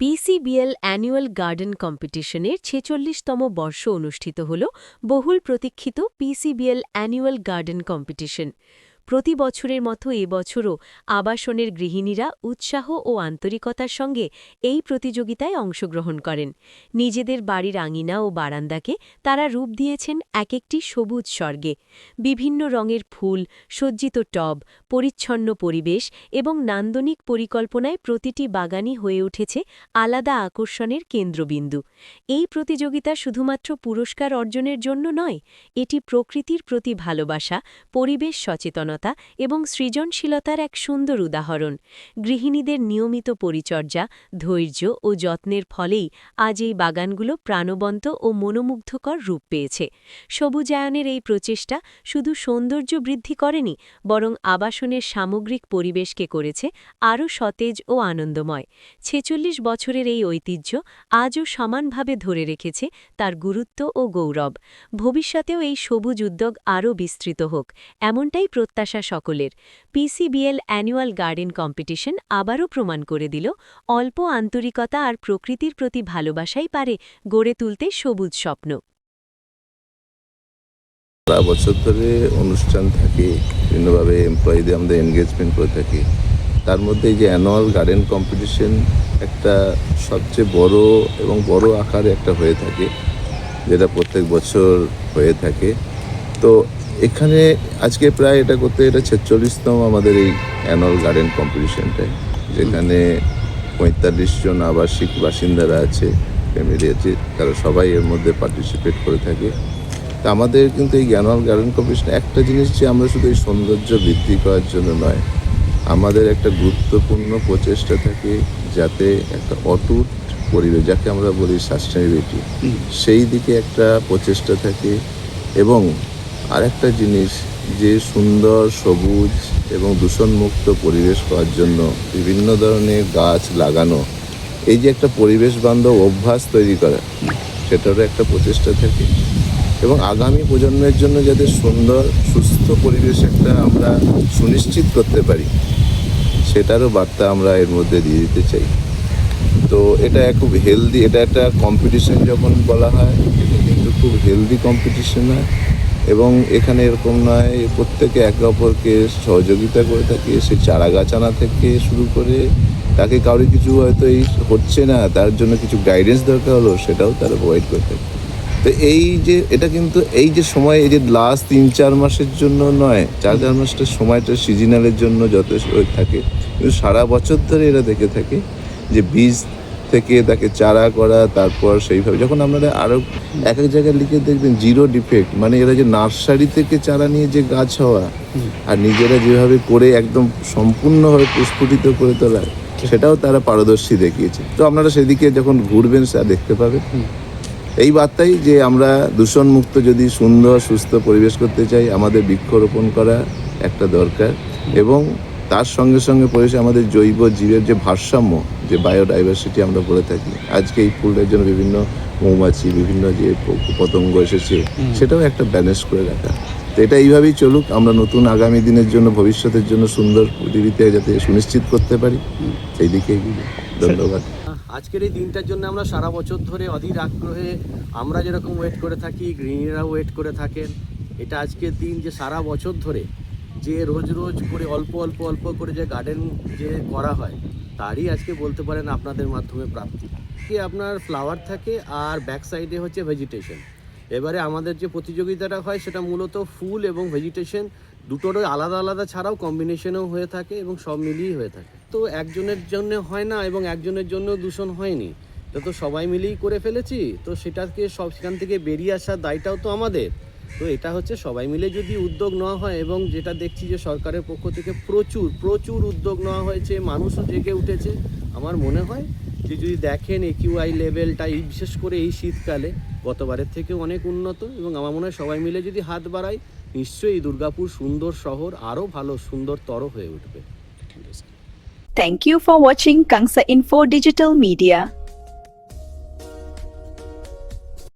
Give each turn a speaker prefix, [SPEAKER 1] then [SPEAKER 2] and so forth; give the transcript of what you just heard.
[SPEAKER 1] PCBL annual garden কম্পিটিশনের ছেচল্লিশতম বর্ষ অনুষ্ঠিত হল বহুল প্রতীক্ষিত পিসিবিএল অ্যানুয়াল গার্ডেন কম্পিটিশন প্রতি বছরের মতো এবছরও আবাসনের গৃহিণীরা উৎসাহ ও আন্তরিকতার সঙ্গে এই প্রতিযোগিতায় অংশগ্রহণ করেন। নিজেদের বাড়ির আঙিনা ও বারান্দাকে তারা রূপ দিয়েছেন এক একটি সবুজ স্বর্গে। বিভিন্ন রঙের ফুল, সজ্জিত টব, পরিচ্ছন্ন পরিবেশ এবং নান্দনিক পরিকল্পনায় প্রতিটি বাগানই হয়ে উঠেছে আলাদা আকর্ষণের কেন্দ্রবিন্দু। এই প্রতিযোগিতা শুধুমাত্র পুরস্কার অর্জনের জন্য নয়, এটি প্রকৃতির প্রতি ভালোবাসা, পরিবেশ সচেতনতা এবং সৃজনশীলতার এক সুন্দর উদাহরণ। গৃহিণীদের নিয়মিত পরিচর্যা, ধৈর্য ও যত্নের ফলেই আজ এই বাগানগুলো প্রাণবন্ত ও মনোমুগ্ধকর রূপ পেয়েছে। সবুজায়নের এই প্রচেষ্টা শুধু সৌন্দর্য বৃদ্ধি করেনি, বরং আবাসনের সামগ্রিক পরিবেশকে করেছে আরও সতেজ ও আনন্দময়। ছেচল্লিশ বছরের এই ঐতিহ্য আজও সমানভাবে ধরে রেখেছে তার গুরুত্ব ও গৌরব। ভবিষ্যতেও এই সবুজ উদ্যোগ আরও বিস্তৃত হোক, এমনটাই প্রত্যাশা সকলের পিসিবিএল অ্যানুয়াল গার্ডেন কম্পিটিশন আবারও প্রমাণ করে দিল অল্প আন্তরিকতা আর প্রকৃতির প্রতি ভালোবাসাই পারে গড়ে তুলতে সবুজ স্বপ্ন।
[SPEAKER 2] সারা বছর ধরে অনুষ্ঠান থাকে, বিভিন্নভাবে এমপ্লয়ীদের আমাদের এনগেজমেন্ট করে থাকি। তার মধ্যে এই যে অ্যানুয়াল গার্ডেন কম্পিটিশন একটা সবচেয়ে বড় এবং বড় আকারে একটা হয়ে থাকে, যেটা প্রত্যেক বছর হয়ে থাকে। তো এখানে আজকে প্রায় এটা করতে এটা ছেচল্লিশতম আমাদের এই অ্যানুয়াল গার্ডেন কম্পিটিশনটায় যেখানে পঁয়তাল্লিশ জন আবাসিক বাসিন্দারা আছে ফ্যামিলি আছে তারা সবাই এর মধ্যে পার্টিসিপেট করে থাকে। তা আমাদের কিন্তু এই অ্যানুয়াল গার্ডেন কম্পিটিশন একটা জিনিস যে আমরা শুধু এই সৌন্দর্য বৃদ্ধি করার জন্য নয় আমাদের একটা গুরুত্বপূর্ণ প্রচেষ্টা থাকে যাতে একটা অটুট পরিবেশ যাকে আমরা বলি সাস্টেনেবিলিটি সেই দিকে একটা প্রচেষ্টা থাকে এবং আরেকটা জিনিস, যে সুন্দর, সবুজ এবং দূষণমুক্ত পরিবেশ পাওয়ার জন্য বিভিন্ন ধরনের গাছ লাগানো, এই যে একটা পরিবেশ বান্ধব অভ্যাস তৈরি করা, সেটারও একটা প্রচেষ্টা থাকে। এবং আগামী প্রজন্মের জন্য যাতে সুন্দর, সুস্থ পরিবেশ একটা আমরা সুনিশ্চিত করতে পারি, সেটারও বার্তা আমরা এর মধ্যে দিয়ে দিতে চাই। তো এটা খুব হেলদি এটা একটা কম্পিটিশন যখন বলা হয়, এটা কিন্তু খুব হেলদি কম্পিটিশন হয়। এবং এখানে এরকম নয়, প্রত্যেকে একে অপরকে সহযোগিতা করে থাকে, সে চারা গাছ আনা থেকে শুরু করে তাকে কারোর কিছু হয়তো এই হচ্ছে না, তার জন্য কিছু গাইডেন্স দরকার হলো, সেটাও তারা প্রোভাইড করে থাকে। তো এই যে, এটা কিন্তু এই যে সময়, এই যে লাস্ট তিন, চার মাসের জন্য নয়, চার চার মাসটা সময়টা সিজনালের জন্য যথেষ্ট থাকে। কিন্তু সারা বছর ধরে এরা দেখে থাকে যে বীজ থেকে তাকে চারা করা তারপর সেইভাবে। যখন আপনারা আরও এক এক জায়গায় লিখে দেখবেন জিরো ডিফেক্ট মানে এরা যে নার্সারি থেকে চারা নিয়ে যে গাছ হওয়া আর নিজেরা যেভাবে করে একদম সম্পূর্ণভাবে প্রস্ফুটিত করে তোলা সেটাও তারা পারদর্শী দেখিয়েছে। তো আপনারা সেদিকে যখন ঘুরবেন সে দেখতে পাবেন। এই বার্তাই যে আমরা দূষণমুক্ত যদি সুন্দর সুস্থ পরিবেশ করতে চাই আমাদের বৃক্ষরোপণ করা একটা দরকার। এবং তার সঙ্গে সঙ্গে পরিবেশে আমাদের জৈব জীবের যে ভারসাম্য যে বায়োডাইভার্সিটি আমরা বলে থাকি। আজকে এই ফুলটার জন্য বিভিন্ন মৌমাছি বিভিন্ন যে পতঙ্গ এসেছে সেটাও একটা ব্যালেন্স করে রাখা। তো এটা এইভাবেই চলুক আমরা নতুন আগামী দিনের জন্য ভবিষ্যতের জন্য সুন্দর পৃথিবীতে যাতে সুনিশ্চিত করতে পারি। সেই দিকে ধন্যবাদ।
[SPEAKER 3] আজকের এই দিনটার জন্য আমরা সারা বছর ধরে অধীর আগ্রহে আমরা যেরকম ওয়েট করে থাকি গৃহিণীরাও ওয়েট করে থাকেন। এটা আজকের দিন যে সারা বছর ধরে যে রোজ রোজ করে অল্প অল্প অল্প করে যে গার্ডেন যে করা হয় তারই আজকে বলতে পারেন আপনাদের মাধ্যমে প্রাপ্তি। কি আপনার ফ্লাওয়ার থাকে আর ব্যাক সাইডে হচ্ছে ভেজিটেশন এবারে আমাদের যে প্রতিযোগিতাটা হয় সেটা মূলত ফুল এবং ভেজিটেশন দুটোরই আলাদা আলাদা ছাড়াও কম্বিনেশনেও হয়ে থাকে এবং সব মিলিয়েই হয়ে থাকে। তো একজনের জন্য হয় না এবং একজনের জন্য দূষণ হয়নি। তো সবাই মিলেই করে ফেলেছি। তো সেটাকে সব সেখান থেকে বেরিয়ে আসার দায়টাও তো আমাদের। তো এটা হচ্ছে সবাই মিলে যদি উদ্যোগ নেওয়া হয় এবং যেটা দেখছি যে সরকারের পক্ষ থেকে প্রচুর প্রচুর উদ্যোগ নেওয়া হয়েছে, মানুষও জেগে উঠেছে আমার মনে হয় যে যদি দেখেন একিউআই লেভেলটা এই বিশেষ করে এই শীতকালে, গতবারের থেকে অনেক উন্নত এবং আমার মনে হয় সবাই মিলে যদি হাত বাড়াই নিশ্চয়ই দুর্গাপুর সুন্দর শহর আরও ভালো, সুন্দরতর হয়ে উঠবে
[SPEAKER 4] Thank you for watching Kangsa Info Digital Media.